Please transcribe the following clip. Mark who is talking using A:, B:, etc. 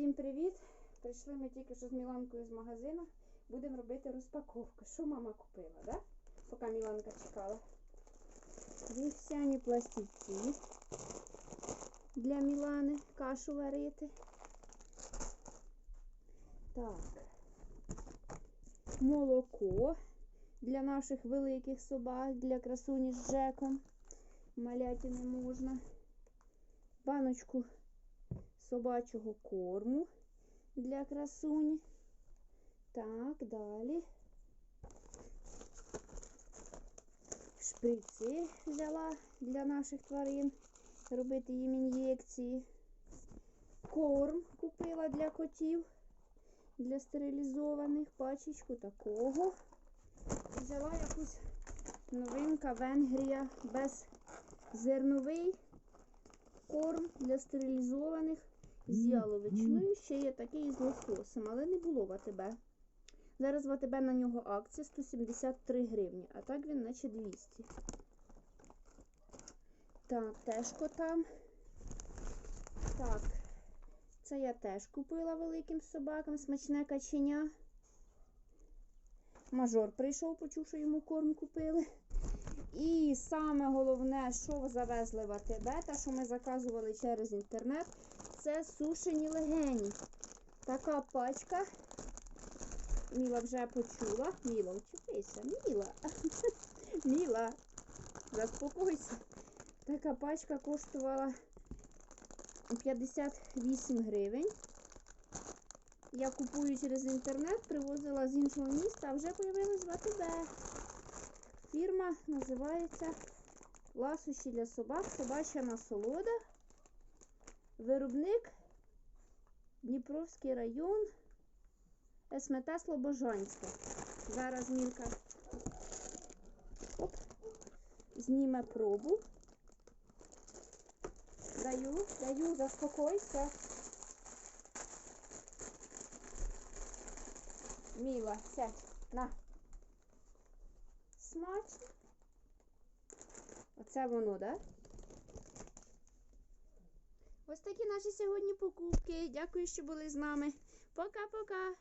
A: Всім привіт! Прийшли ми тільки що з Міланкою з магазину. Будемо робити розпаковку. Що мама купила, да? Поки Міланка чекала. Вівсяні пластівці для Мілани кашу варити. Так. Молоко для наших великих собак, для красуні з Джеком. Маляти не можна. Баночку собачого корму для красуні. Так, далі. Шприци взяла для наших тварин. Робити їм ін'єкції. Корм купила для котів. Для стерилізованих пачечку такого. Взяла якусь новинка Венгрія без зерновий корм для стерилізованих з яловичиною. Ще є такий з лососем, але не було в АТБ. Зараз в АТБ на нього акція 173 гривні, а так він наче 200. Так, теж котам. Так, це я теж купила великим собакам смачне каченя. Мажор прийшов, почув, що йому корм купили. І саме головне, що завезли в АТБ, та що ми заказували через інтернет, це сушені легені. Така пачка. Міла вже почула. Міла, очіпися, Міла. Міла, заспокойся. Така пачка коштувала 58 гривень. Я купую через інтернет, привозила з іншого міста, а вже появилась в АТБ. Фірма називається Ласощі для собак, собача насолода. Виробник Дніпровський район СМТ Слобожанське. Зараз Мілка оп, зніме пробу. Даю, даю, заспокойся. Міла, сядь, на. Смачно. Оце воно, так? Да? Ось такі наші сьогодні покупки. Дякую, що були з нами. Пока-пока!